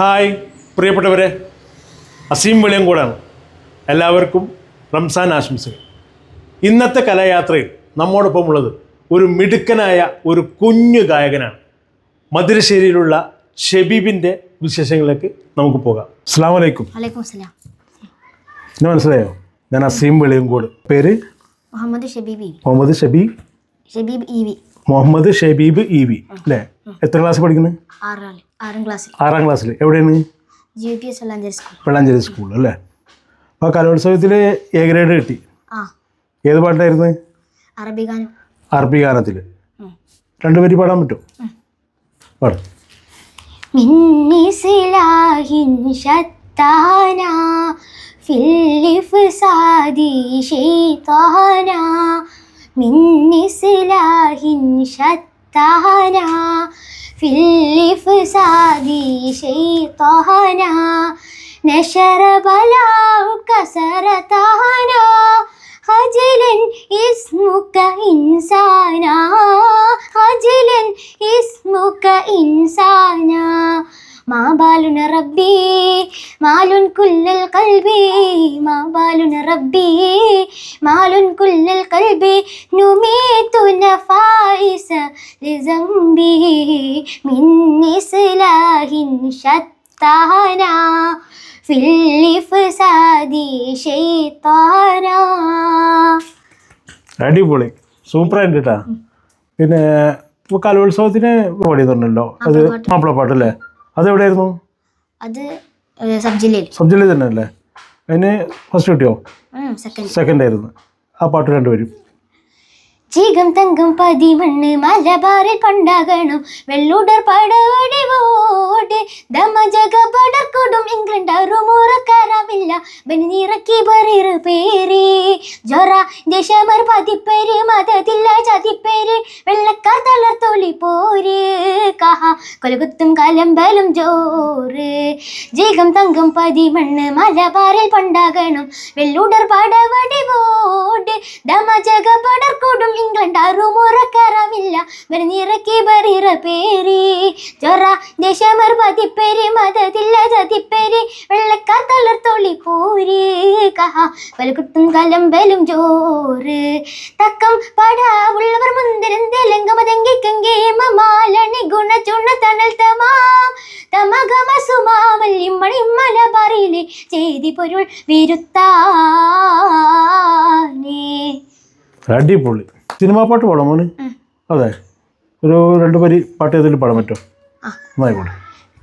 Hi പ്രിയപ്പെട്ടവരെ. അസീം വെളിയം കൂടാണ് എല്ലാവർക്കും റംസാൻ ആശംസകൾ. ഇന്നത്തെ കലായാത്രയിൽ നമ്മോടൊപ്പം ഉള്ളത് ഒരു മിടുക്കനായ ഒരു കുഞ്ഞു ഗായകനാണ്. മധുരശ്ശേരിയിലുള്ള ഷെബീബിന്റെ വിശേഷങ്ങളിലേക്ക് നമുക്ക് പോകാം. അസ്സാം വലൈക്കും എന്നെ മനസ്സിലായോ? ഞാൻ അസീം വെളിയങ്കോട് പേര്? Muhammad Shabeeb. Muhammad Shabeeb Shabeeb E V. Muhammad Shabeeb E V. അല്ലേ? എത്ര ക്ലാസ് പഠിക്കുന്നത് ആറാം ക്ലാസ്സിൽ. ആറാം ക്ലാസ്സിൽ എവിടെയാണ്? വെള്ളാഞ്ചേരി സ്കൂൾ അല്ലേ? അപ്പോൾ കലോത്സവത്തിൽ എ ഗ്രേഡ് കിട്ടി. ഏത് പാട്ടായിരുന്നു? അറബി ഗാനം അറബി ഗാനത്തിൽ ഉം. രണ്ട് വരി പാടാൻ പറ്റുമോ? പാടും. من سلاح شتانا في الإفساد شيطانا من سلاح شتانا في الإفساد شيطانا نشر بلاؤك سرطانا خجلا اسمك إنسانا خجلا اسمك إنسانا മാബാലുന റബ്ബി മാലുൻ കുല്ലൽ കൽബി മാബാലുന റബ്ബി മാലുൻ കുല്ലൽ കൽബി നുമീതു നഫായിസ ലസംബി മിൻ ഇസ്ലാഹിൻ ശത്താന അടിപൊളി. സൂപ്പർ ആയിട്ട് പിന്നെ കലോത്സവത്തിന് പാടി തന്നിട്ടുണ്ടോ അത് മാപ്പിളപ്പാട്ടല്ലേ അതെവിടെയായിരുന്നു? അത് സബ് ജില്ലയിൽ സബ് ജില്ലയിൽ തന്നെ അല്ലേ അതിന് ഫസ്റ്റ് കിട്ടിയോ? സെക്കൻഡ് സെക്കൻഡ് ആയിരുന്നു. ആ പാട്ട് രണ്ടുപേരും. ചീകം തങ്കം പതിമണ്ണ് മലബാറിൽ പണ്ടാകണം വെള്ളൂടർ പടവടിവോട് ദമജക പടർക്കൊടും ഇംഗ്ലണ്ട് അറുമുറക്കരവില്ല ബനിറക്കി പറ പേര്. ജൊറ ദേശമർ പതിപ്പേര്. മതത്തില്ല ചതിപ്പേര്. വെള്ളക്കാർ തളർത്തൊളി പോര്. കഹ കൊലകുത്തും കലമ്പലും ജോറ് ജീകം തങ്കം പതിമണ്ണ് മലബാറിൽ പണ്ടാകണം വെള്ളൂടർ പടവടിവോട് ദമജക പടർക്കൊടും ഇംഗ്ലണ്ട് അറുമുറക്കറവില്ല വെറുനിറക്കി ബറിറ പേരി. ചൊറ ദേശമർ പതിപ്പേരി മതത്തില്ല ചതിപ്പേരി വെള്ളക്കാർ തളർത്തൊളി പോര് കഹ വലകുത്തും കലമ്പലും ചോറ്. തക്കം പടാ ഉള്ളവർ മുന്തിരം തെലങ്കമതെങ്കി കങ്കേ മാലണി ഗുണ ചുണ തണൽ തമാം. തമഗമ സുമാവല്ലി മണി മലബാറിലെ ചെയ്തി പൊരുൾ വിരുത്താനേ. അടിപൊളി. സിനിമാ പാട്ട് പാടാം മോന്. അതെ. ഒരു രണ്ട് വരി പാട്ട് ചെയ്തിട്ട് പാടാൻ പറ്റുമോ. എന്നായിക്കോട്ടെ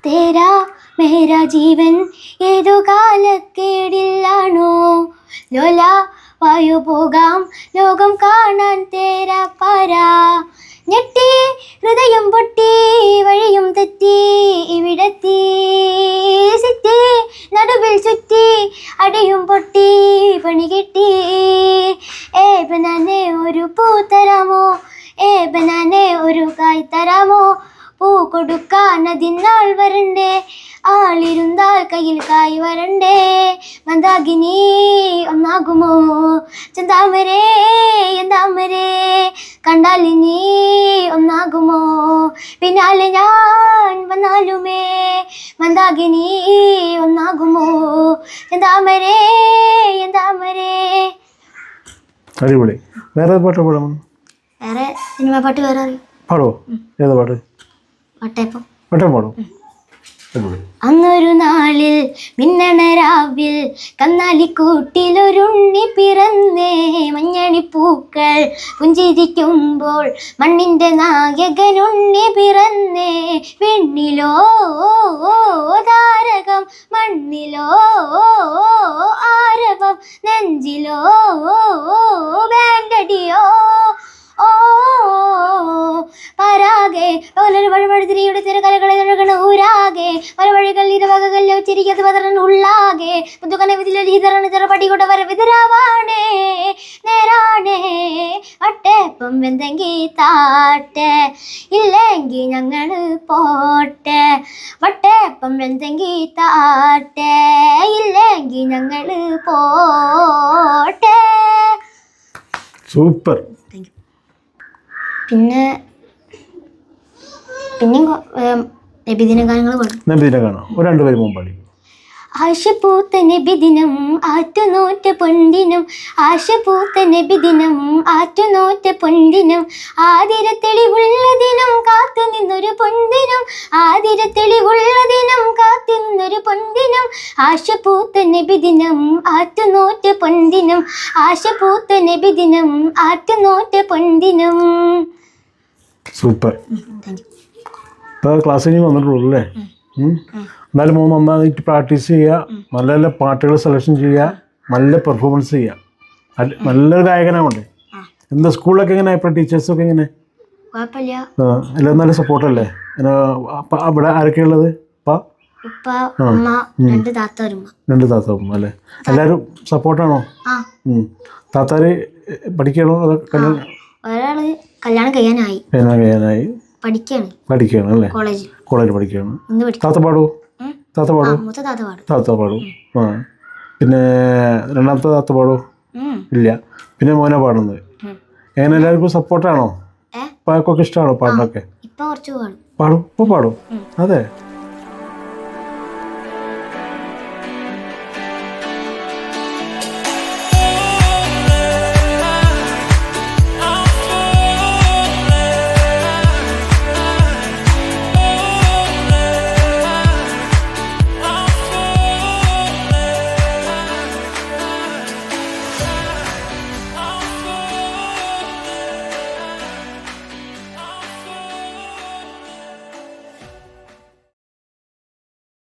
തേരാ മേരാ ജീവൻ ഏതു കാലക്കേടില്ലാണോ ലോല വായു പോകാം ലോകം കാണാൻ തേരാ പാരാ. ബനാനെ ഒരു പൂ തരാമോ ഏ ബനാനെ ഒരു കായ് തരാമോ പൂ കൊടുക്കാൻ അതിനാൾ വരണ്ടേ? ആളിരുന്നാൽ കയ്യിൽ കായ് വരണ്ടേ? മന്ദാകിനി ഒന്നാകുമോ? ചന്താമരേ എന്താമരേ കണ്ടാലിനി ഒന്നാകുമോ? പിന്നാലെ ഞാൻ വന്നാലുമേ മന്ദാകിനി ഒന്നാകുമോ? ചന്താമരേ എന്താമരേ അടിപൊളി. വേറെ ഏത് പാട്ട് പാടാം വേറെ സിനിമ പാട്ട് വേറെ പാടോ ഏത് പാട്ട്? വട്ടയപ്പം. പാട്ടേ പാടോ അടിപൊളി നാളിൽ മിന്നണ രാവിൽ കന്നാലിക്കൂട്ടിലൊരുണ്ണി പിറന്നേ. മഞ്ഞണിപ്പൂക്കൾ പുഞ്ചിരിക്കുമ്പോൾ മണ്ണിന്റെ നായകനുണ്ണി പിറന്നേ. വെണ്ണിലോ താരകം മണ്ണിലോ ആരവം നെഞ്ചിലോ ബാൻഡടിയോ. ഓ പരാകെ പകലൊരു വഴിവഴുതിരിയുടെ തിരകലകളെ ഒഴുകണ ഊരാകെ. വരവഴികൾ ഇരുവകകളിൽ വെച്ചിരിക്കത് പതറൻ ഉള്ളാകെ. പുതുക്കനെ വിതിലീതറണ് ചെറുപടികൂടെ വരവിതരാവാണേ നേരാണേ. വട്ടേപ്പം വെന്തെങ്കി താട്ടെ. ഇല്ലെങ്കിൽ ഞങ്ങൾ പോട്ടെ. വട്ടേപ്പം വെന്തെങ്കി താട്ടെ. ഇല്ലെങ്കിൽ ഞങ്ങൾ പോട്ടെ. സൂപ്പർ. പിന്നെ പിന്നെയും നബിദിന ഗാനങ്ങൾ പാടും നബിദിന ഗാനം. ഒരു രണ്ടുപേരും മുമ്പ് പാടി ആശപൂത്ത നബിദിനം ആറ്റുനോറ്റ പൊന്തിനം ആശപൂത്ത നബിദിനം ആറ്റുനോറ്റ പൊണ്ടിനം ആതിര തെളിവുള്ള ദിനം കാത്തു നിന്നൊരു പൊണ്ടിനം ആതിര തെളിവുള്ള ദിനം കാത്തു നിന്നൊരു പൊന്തിനം ആശപൂത്ത നബിദിനം ആറ്റുനോറ്റ പൊന്തിനം ആശപൂത്ത നബിദിനം ആറ്റുനോറ്റ പൊണ്ടിനം സൂപ്പർ. Thank you. ഇപ്പോൾ ക്ലാസ് കഴിഞ്ഞ് വന്നിട്ടുള്ളൂ അല്ലേ. എന്നാലും മോൻ നന്നായിട്ട് പ്രാക്ടീസ് ചെയ്യുക നല്ല നല്ല പാട്ടുകൾ സെലക്ഷൻ ചെയ്യുക നല്ല പെർഫോമൻസ് ചെയ്യുക നല്ലൊരു ഗായകനാവണ്ടേ. എന്താ സ്കൂളിലൊക്കെ എങ്ങനെ? ഇപ്പോൾ ടീച്ചേഴ്സൊക്കെ എങ്ങനെ? എല്ലാം നല്ല സപ്പോർട്ടല്ലേ ഇവിടെ അവിടെ ആരൊക്കെ ഉള്ളത്? രണ്ട് താത്ത താത്താവും അല്ലേ? എല്ലാവരും സപ്പോർട്ടാണോ താത്താര് പഠിക്കണോ? കല്യാണം കഴിയാനായി. കല്യാണം കഴിയാനായി. പഠിക്കാണ്. പഠിക്കുകയാണ് അല്ലേ? കോളേജിൽ കോളേജിൽ പഠിക്കുകയാണ് ഇന്ന് പഠിക്കും. താത്ത പാടൂ? താത്ത ആ പാടൂ മൂത്ത താത്ത പാടും. താത്ത പാടും? ആ. പിന്നെ രണ്ടാമത്തെ താത്ത പാടൂ? ഇല്ല. പിന്നെ മോനെ പാടുന്നത്. എങ്ങനെ എല്ലാവർക്കും സപ്പോർട്ടാണോ പാക്കൊക്കെ ഇഷ്ടമാണോ പാടിനൊക്കെ? പാടും. ഇപ്പൊ ഇപ്പോൾ പാടും അതെ.